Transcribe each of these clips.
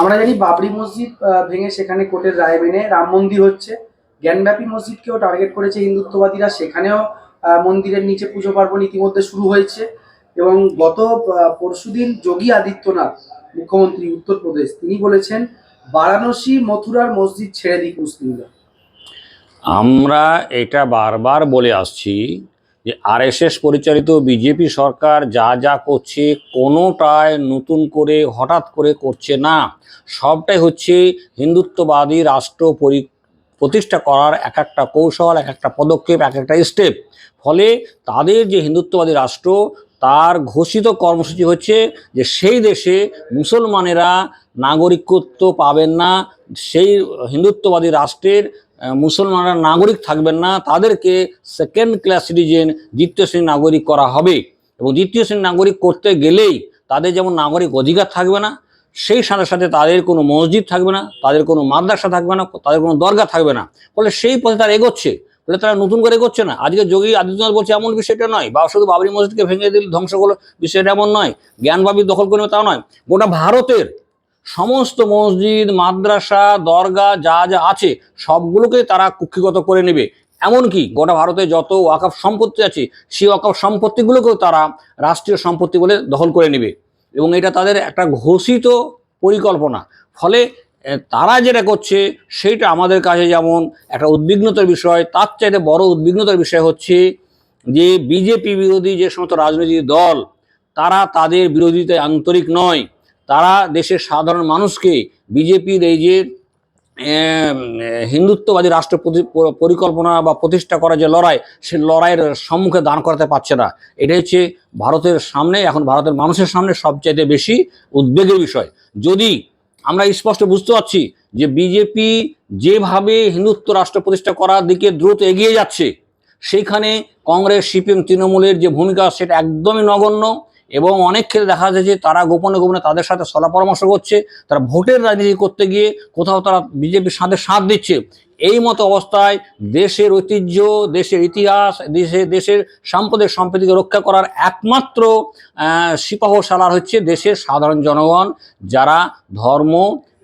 আমরা জানি বাবরি মসজিদ ভেঙে সেখানে কোর্টের রায় মেনে রাম মন্দির হচ্ছে। জ্ঞানব্যাপী মসজিদকেও টার্গেট করেছে হিন্দুত্ববাদীরা। সেখানেও মন্দিরের নিচে পুজো পার্বণ ইতিমধ্যে শুরু হয়েছে। এবং গত পরশুদিন যোগী আদিত্যনাথ, মুখ্যমন্ত্রী উত্তরপ্রদেশ, তিনি বলেছেন, বারাণসী মথুরার মসজিদ ছেড়ে দিক মুসলিমরা। আমরা এটা বারবার বলে আসছি যে আরএসএস পরিচালিত বিজেপি সরকার যা যা করছে কোনোটাই নতুন করে, হঠাৎ করে করছে না। সবটাই হচ্ছে হিন্দুত্ববাদী রাষ্ট্র পরি, প্রতিষ্ঠা করার এক একটা কৌশল, এক একটা পদক্ষেপ, এক একটা স্টেপ ফলে তাদের যে হিন্দুত্ববাদী রাষ্ট্র, তার ঘোষিত কর্মসূচি হচ্ছে যে সেই দেশে মুসলমানেরা নাগরিকত্ব পাবেন না, সেই হিন্দুত্ববাদী রাষ্ট্রের মুসলমানরা নাগরিক থাকবেন না, তাদেরকে সেকেন্ড ক্লাস সিটিজেন দ্বিতীয় শ্রেণির নাগরিক করা হবে। এবং দ্বিতীয় শ্রেণির নাগরিক করতে গেলেই তাদের যেমন নাগরিক অধিকার থাকবে না, সেই সাথে সাথে তাদের কোনো মসজিদ থাকবে না, তাদের কোনো মাদ্রাসা থাকবে না, তাদের কোনো দরগা থাকবে না। ফলে সেই পথে তারা এগোচ্ছে, ফলে তারা নতুন করে এগোচ্ছে না। আজকে যোগী আদিত্যনাথ বলছে, এমন বিষয়টা নয়? বা শুধু বাবরি মসজিদকে ভেঙে দিল ধ্বংস করল, বিষয়টা এমন নয়। জ্ঞানবাবী দখল করে নেবে তাও নয়। গোটা ভারতের সমস্ত মসজিদ, মাদ্রাসা দরগা যা যা আছে, সবগুলোকে তারা কুক্ষিগত করে নেবে। এমনকি গোটা ভারতে যত ওয়াকফ সম্পত্তি আছে, সেই ওয়াকফ সম্পত্তিগুলোকেও তারা রাষ্ট্রীয় সম্পত্তি বলে দখল করে নেবে। এবং এটা তাদের একটা ঘোষিত পরিকল্পনা। ফলে তারা যেটা করছে, সেইটা আমাদের কাছে যেমন একটা উদ্বিগ্নতার বিষয়, তার চাইতে বড় উদ্বিগ্নতার বিষয় হচ্ছে যে, বিজেপি বিরোধী যে সমস্ত রাজনৈতিক দল, তারা তাদের বিরোধিতায় আন্তরিক নয়। তারা দেশের সাধারণ মানুষকে বিজেপির এই যে হিন্দুত্ববাদী রাষ্ট্র পরিকল্পনা বা প্রতিষ্ঠা করার যে লড়াই, সে লড়াইয়ের সম্মুখে দান করাতে পারছে না। এটা হচ্ছে ভারতের সামনে, এখন ভারতের মানুষের সামনে সবচাইতে বেশি উদ্বেগের বিষয়। যদি আমরা স্পষ্ট বুঝতে পারছি যে বিজেপি যেভাবে হিন্দুত্ব রাষ্ট্র প্রতিষ্ঠা করার দিকে দ্রুত এগিয়ে যাচ্ছে সেইখানে কংগ্রেস, সিপিএম, তৃণমূলের যে ভূমিকা, সেটা একদমই নগণ্য। এবং অনেক ক্ষেত্রে দেখা যাচ্ছে যে তারা গোপনে গোপনে তাদের সাথে সলা পরামর্শ করছে তারা ভোটের রাজনীতি করতে গিয়ে কোথাও তারা বিজেপির সাথে সাথ দিচ্ছে। এই মতো অবস্থায় দেশের ঐতিহ্য দেশের ইতিহাস দেশে দেশের সম্পদের সম্পত্তিকে রক্ষা করার একমাত্র আহ, সিপাহ সালার হচ্ছে দেশের সাধারণ জনগণ যারা ধর্ম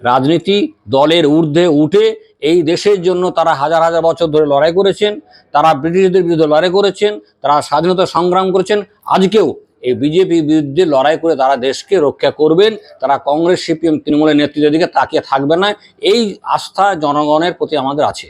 রাজনীতি দলের ঊর্ধ্বে উঠে এই দেশের জন্য তারা হাজার হাজার বছর ধরে লড়াই করেছেন তারা ব্রিটিশদের বিরুদ্ধে লড়াই করেছেন তারা স্বাধীনতা সংগ্রাম করেছেন। আজকেও এই বিজেপির বিরুদ্ধে লড়াই করে তারা দেশকে রক্ষা করবেন, তারা কংগ্রেস, সিপিএম, তৃণমূলের নেতৃত্বের দিকে তাকিয়ে থাকবে না, এই আস্থা জনগণের প্রতি আমাদের আছে।